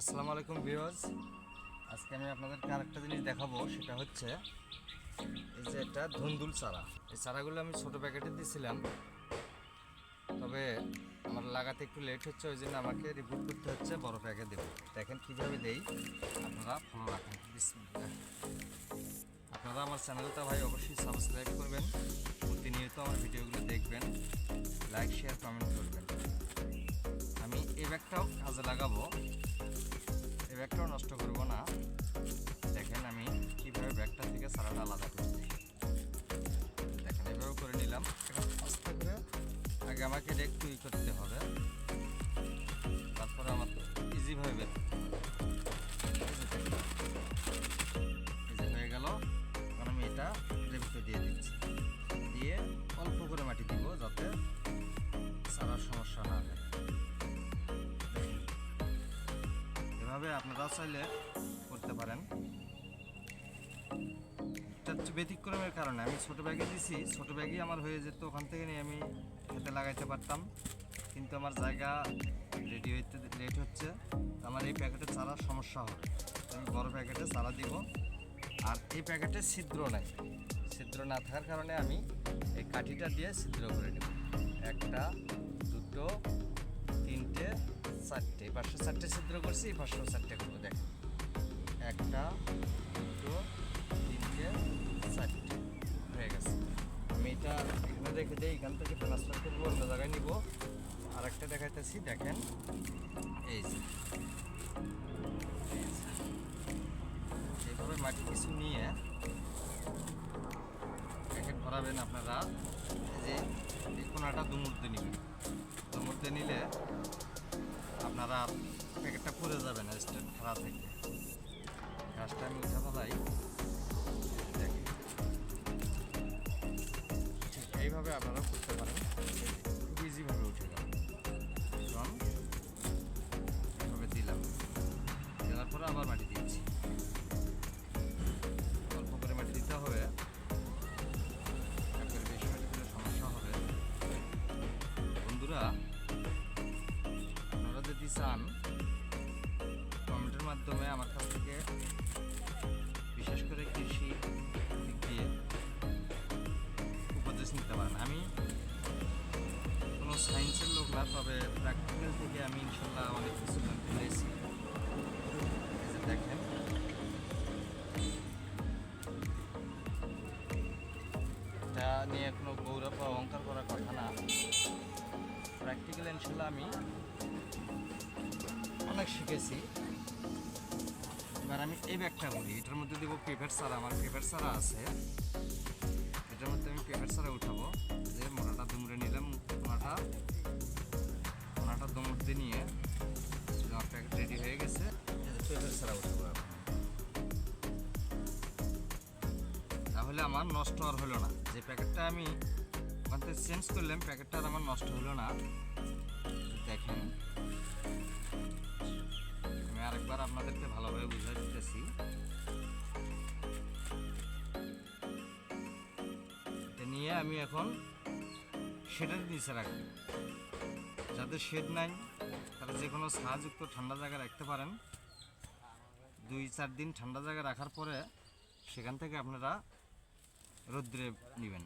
আসসালামু আলাইকুম ভিউয়ার্স। আজকে আমি আপনাদেরকে আরেকটা জিনিস দেখাবো, সেটা হচ্ছে এই যে এটা ধুন্দুল চারা। এই চারাগুলো আমি ছোট প্যাকেটে দিয়েছিলাম তবে আমার লাগাতে একটু লেট হচ্ছে, ওই জন্য আমাকে রিপোর্ট করতে হচ্ছে, বড় প্যাকেট দেবো। দেখেন কীভাবে দেই, আপনারা ফলো রাখেন আপনারা আমার চ্যানেলটা ভাই অবশ্যই সাবস্ক্রাইব করবেন, প্রতিনিয়ত আমার ভিডিওগুলো দেখবেন লাইক শেয়ার কমেন্ট করবেন। আমি এই ব্যাগটাও কাজে লাগাবো। ব্যাগটাও নষ্ট করব না। দেখেন আমি কীভাবে ব্যাগটা থেকে সারাটা আলাদা করছি। দেখেন, এভাবেও করে নিলাম। এখন আস্তে করে আগে আমাকে এটা একটু ই করতে হবে। তারপরে আমার ইজিভাবে বের এভাবে আপনারা চাইলে করতে পারেন। ব্যতিক্রমের কারণে। আমি ছোটো ব্যাগে দিছি, ছোটো ব্যাগই আমার হয়ে যেত, ওখান থেকে নিয়ে আমি খেতে লাগাইতে পারতাম। কিন্তু আমার জায়গা রেডি হইতে লেট হচ্ছে। আমার এই প্যাকেটে চারার সমস্যা হবে। আমি বড় প্যাকেটে চারা দিব। আর এই প্যাকেটে ছিদ্র নাই। ছিদ্র না থাকার কারণে আমি এই কাঠিটা দিয়ে ছিদ্র করে নেব। একটা, দুটো এই পাঁচশো চারটে ছিদ্র করছি, এই পাঁচশো চারটে করব, দেখ। একটা, দুটো, তিনটে, চারটে। হয়ে গেছে। আমি এটা এখানে রেখে দিই, এখান থেকে ট্রান্সফার করব, অন্য জায়গায় নিব। আর একটা দেখাইতেছি, দেখেন। এই যে। এই যে। এইভাবে মাটি কিছু নিয়ে প্যাকেট ভরাবেন আপনারা। যে, এই কোনাটা দুমুর্দে নেবেন। দুমুর্দে নিলে আপনারা প্যাকেটটা পরে যাবে না স্টেট খারাপ থেকে। গাছটা আমি উঠে ফেলাই এইভাবে আপনারা করতে পারেন। খুব ইজিভাবে উঠে যাবে। এবং এইভাবে দিলাম। দেওয়ার পরে আবার মাটি দিচ্ছি। অল্প করে মাটি দিতে হবে। বেশি মাটি দিলে সমস্যা হবে। বন্ধুরা চান কমেন্টের মাধ্যমে আমার কাছ থেকে বিশেষ করে কৃষি দিয়ে উপদেশ নিতে পারেন। আমি কোনো সায়েন্সের লোক না, তবে প্র্যাকটিক্যাল থেকে আমি ইনশাল্লাহ অনেক কিছু জানতে পেরেছি। দেখেন। এটা নিয়ে কোনো গৌরব বা অহংকার ইনশাল্লাহ আমি অনেক শিখেছি, এবার আমি এই ব্যাগটা বলি এটার মধ্যে দেবো পেপার সারা আমার পেপার সারা আছে। এটার মধ্যে আমি পেপার সারা উঠাবো। যে মোটাটা দুমড়ে নিলাম মোটাটা মোটাটা দুমড়তে নিয়ে আমার প্যাকেট রেডি হয়ে গেছে। পেপার সারা উঠাবো তাহলে আমার নষ্ট আর হলো না। যে প্যাকেটটা আমি ওখান থেকে চেঞ্জ করলাম প্যাকেটটা আর আমার নষ্ট হলো না। আমি আরেকবার আপনাদেরকে ভালোভাবে বুঝাই দিতেছি। নিয়ে আমি এখন শেডের নিচে রাখব। যাদের শেড নাই, তারা যে কোনো ছায়াযুক্ত ঠান্ডা জায়গায় রাখতে পারেন। দুই চার দিন ঠান্ডা জায়গায় রাখার পরে সেখান থেকে আপনারা রৌদ্রে নেবেন।